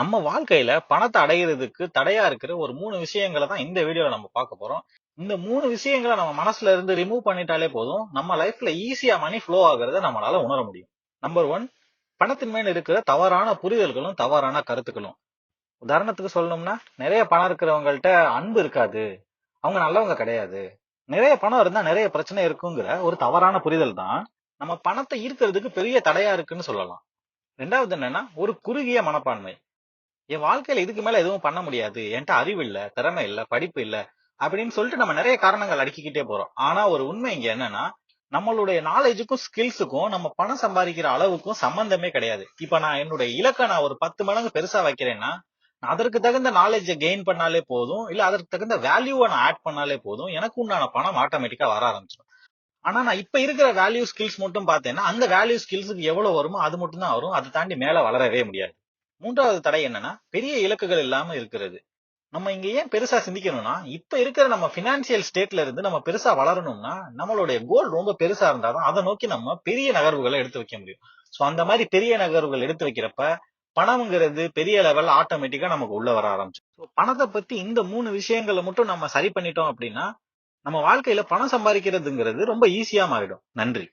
நம்ம வாழ்க்கையில பணத்தை அடையிறதுக்கு தடையா இருக்கிற ஒரு மூணு விஷயங்களை தான் இந்த வீடியோல நம்ம பார்க்க போறோம். இந்த மூணு விஷயங்களை நம்ம மனசுல இருந்து ரிமூவ் பண்ணிட்டாலே போதும். நம்ம லைஃப்ல ஈஸியா மணி ஃப்ளோ ஆகுறத நம்மளால உணர முடியும். நம்பர் ஒன் பணத்தின் மேல் இருக்கிற தவறான புரிதல்களும் தவறான கருத்துக்களும். உதாரணத்துக்கு சொல்லணும்னா நிறைய பணம் இருக்கிறவங்கள்ட்ட அன்பு இருக்காது. அவங்க நல்லவங்க கிடையாது. நிறைய பணம் இருந்தா நிறைய பிரச்சனை இருக்குங்கிற ஒரு தவறான புரிதல் தான் நம்ம பணத்தை ஈர்க்கிறதுக்கு பெரிய தடையா இருக்குன்னு சொல்லலாம். ரெண்டாவது என்னன்னா ஒரு குறுகிய மனப்பான்மை. என் வாழ்க்கையில இதுக்கு மேல எதுவும் பண்ண முடியாது. என்கிட்ட அறிவு இல்ல திறமை இல்ல படிப்பு இல்ல அப்படின்னு சொல்லிட்டு நம்ம நிறைய காரணங்கள் அடுக்கிக்கிட்டே போறோம். ஆனா ஒரு உண்மை இங்க என்னன்னா நம்மளுடைய நாலேஜுக்கும் ஸ்கில்ஸுக்கும் நம்ம பணம் சம்பாதிக்கிற அளவுக்கும் சம்பந்தமே கிடையாது. இப்ப நான் என்னுடைய இலக்கை நான் ஒரு பத்து மடங்கு பெருசா வைக்கிறேன்னா நான் அதற்கு தகுந்த நாலேஜை கெயின் பண்ணாலே போதும் இல்ல அதற்கு தகுந்த வேல்யூவை நான் ஆட் பண்ணாலே போதும் எனக்கு உண்டான பணம் ஆட்டோமேட்டிக்கா வர ஆரம்பிச்சிடும். ஆனா நான் இப்ப இருக்கிற வேல்யூ ஸ்கில்ஸ் மட்டும் பார்த்தேன்னா அந்த வேல்யூ ஸ்கில்ஸுக்கு எவ்வளவு வருமோ அது மட்டும் தான் வரும். அதை தாண்டி மேல வளரவே முடியாது. மூன்றாவது தடை என்னன்னா பெரிய இலக்குகள் இல்லாம இருக்கிறது. நம்ம இங்க ஏன் பெருசா சிந்திக்கணும்னா இப்ப இருக்கிற நம்ம பினான்சியல் ஸ்டேட்ல இருந்து நம்ம பெருசா வளரணும்னா நம்மளுடைய கோல் ரொம்ப பெருசா இருந்தாதான் அதை நோக்கி நம்ம பெரிய நகர்வுகளை எடுத்து வைக்க முடியும். சோ அந்த மாதிரி பெரிய நகர்வுகள் எடுத்து வைக்கிறப்ப பணம்ங்கிறது பெரிய லெவல் ஆட்டோமேட்டிக்கா நமக்கு உள்ள வர ஆரம்பிச்சு பணத்தை பத்தி இந்த மூணு விஷயங்களை மட்டும் நம்ம சரி பண்ணிட்டோம் அப்படின்னா நம்ம வாழ்க்கையில பணம் சம்பாதிக்கிறதுங்கிறது ரொம்ப ஈஸியா மாறிடும். நன்றி.